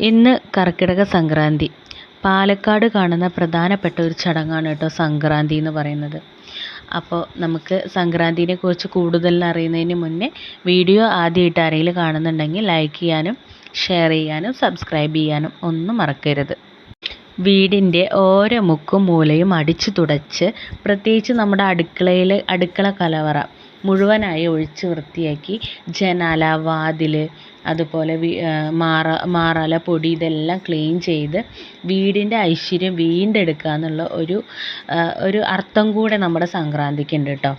ഇന്ന് കർക്കിടക സംക്രാന്തി. പാലക്കാട് കാണുന്ന പ്രധാനപ്പെട്ട ഒരു ചടങ്ങാണ് കേട്ടോ സംക്രാന്തി എന്ന് പറയുന്നത്. അപ്പോൾ നമുക്ക് സംക്രാന്തിനെ കുറിച്ച് കൂടുതൽ അറിയുന്നതിന് മുന്നേ വീഡിയോ ആദ്യമായിട്ട് ആരെങ്കിലും കാണുന്നുണ്ടെങ്കിൽ ലൈക്ക് ചെയ്യാനും ഷെയർ ചെയ്യാനും സബ്സ്ക്രൈബ് ചെയ്യാനും ഒന്നും മറക്കരുത്. വീടിന്റെ ഓരോ മുക്കും മൂലയും അടിച്ചു തുടച്ച് പ്രത്യേകിച്ച് നമ്മുടെ അടുക്കളയിൽ അടുക്കള കലവറ മുഴുവനായി ഒഴിച്ച് വൃത്തിയാക്കി ജനാല വാതിൽ അതുപോലെ മാറ മാറാല പൊടി ഇതെല്ലാം ക്ലീൻ ചെയ്ത് വീടിന്റെ ഐശ്വര്യം വീണ്ടെടുക്കുക എന്നുള്ള ഒരു ഒരു അർത്ഥം കൂടെ നമ്മുടെ സംക്രാന്തിക്കുണ്ട് കേട്ടോ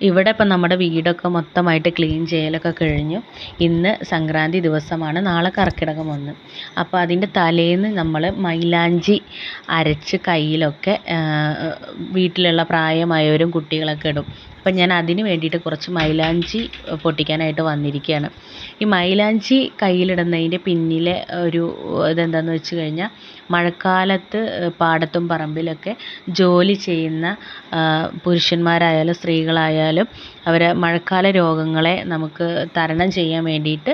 ഇവിടെ ഇപ്പം നമ്മുടെ വീടൊക്കെ മൊത്തമായിട്ട് ക്ലീൻ ചെയ്യലൊക്കെ കഴിഞ്ഞു. ഇന്ന് സംക്രാന്തി ദിവസമാണ്. നാളെ കർക്കിടകം ഒന്ന്. അപ്പോൾ അതിന്റെ തലേന്ന് നമ്മൾ മൈലാഞ്ചി അരച്ച് കയ്യിലൊക്കെ വീട്ടിലുള്ള പ്രായമായവരും കുട്ടികളൊക്കെ ഇടും. അപ്പം ഞാൻ അതിന് വേണ്ടിയിട്ട് കുറച്ച് മൈലാഞ്ചി പൊട്ടിക്കാനായിട്ട് വന്നിരിക്കുകയാണ്. ഈ മൈലാഞ്ചി കയ്യിലിടുന്നതിന്റെ പിന്നിലെ ഒരു ഇതെന്താണെന്ന് വെച്ച് കഴിഞ്ഞാൽ മഴക്കാലത്ത് പാടത്തും പറമ്പിലൊക്കെ ജോലി ചെയ്യുന്ന പുരുഷന്മാരായാലും സ്ത്രീകളായാലും അവർ മഴക്കാല രോഗങ്ങളെ നമുക്ക് തരണം ചെയ്യാൻ വേണ്ടിയിട്ട്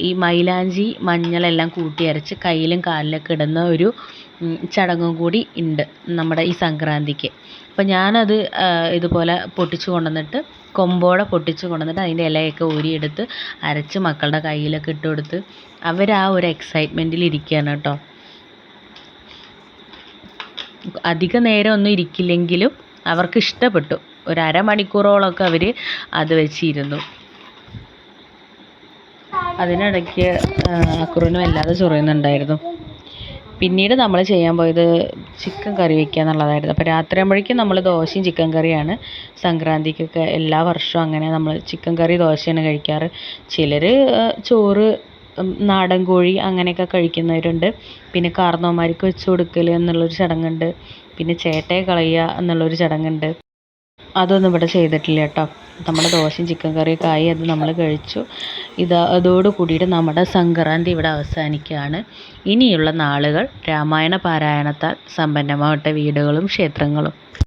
ഈ മൈലാഞ്ചി മഞ്ഞളെല്ലാം കൂട്ടി അരച്ച് കയ്യിലും കാലിലൊക്കെ ഇടുന്ന ഒരു ചടങ്ങും കൂടി ഉണ്ട് നമ്മുടെ ഈ സംക്രാന്തിക്ക്. അപ്പം ഞാനത് ഇതുപോലെ പൊട്ടിച്ചു കൊണ്ടുവന്നിട്ട് കൊമ്പോടെ പൊട്ടിച്ച് കൊണ്ടുവന്നിട്ട് അതിന്റെ ഇലയൊക്കെ ഊരിയെടുത്ത് അരച്ച് മക്കളുടെ കയ്യിലൊക്കെ ഇട്ട് കൊടുത്ത് അവർ ആ ഒരു എക്സൈറ്റ്മെന്റിൽ ഇരിക്കുകയാണ് കേട്ടോ. അധിക നേരം ഒന്നും ഇരിക്കില്ലെങ്കിലും അവർക്ക് ഇഷ്ടപ്പെട്ടു ഒരു അരമണിക്കൂറോളമൊക്കെ അവർ അത് വെച്ചിരുന്നു. അതിനിടയ്ക്ക് അക്രൂനും അല്ലാതെ ചൊറിയുന്നുണ്ടായിരുന്നു. പിന്നീട് നമ്മൾ ചെയ്യാൻ പോയത് ചിക്കൻ കറി വയ്ക്കുക എന്നുള്ളതായിരുന്നു. അപ്പോൾ രാത്രി ആകുമ്പോഴേക്കും നമ്മൾ ദോശയും ചിക്കൻ കറിയാണ്. സംക്രാന്തിക്കൊക്കെ എല്ലാ വർഷവും അങ്ങനെ നമ്മൾ ചിക്കൻ കറി ദോശയാണ് കഴിക്കാറ്. ചിലർ ചോറ് നാടൻ കോഴി അങ്ങനെയൊക്കെ കഴിക്കുന്നവരുണ്ട്. പിന്നെ കാർന്നോന്മാർക്ക് വെച്ച് കൊടുക്കൽ എന്നുള്ളൊരു ചടങ്ങുണ്ട്. പിന്നെ ചേട്ടയെ കളയുക എന്നുള്ളൊരു ചടങ്ങുണ്ട്. അതൊന്നും ഇവിടെ ചെയ്തിട്ടില്ല കേട്ടോ. നമ്മുടെ ദോശയും ചിക്കൻ കറിയൊക്കെ ആയി അത് നമ്മൾ കഴിച്ചു. ഇത് അതോട് കൂടിയിട്ട് നമ്മുടെ സംക്രാന്തി ഇവിടെ അവസാനിക്കുകയാണ്. ഇനിയുള്ള നാളുകൾ രാമായണ പാരായണത്താൽ സമ്പന്നമാവട്ടെ വീടുകളും ക്ഷേത്രങ്ങളും.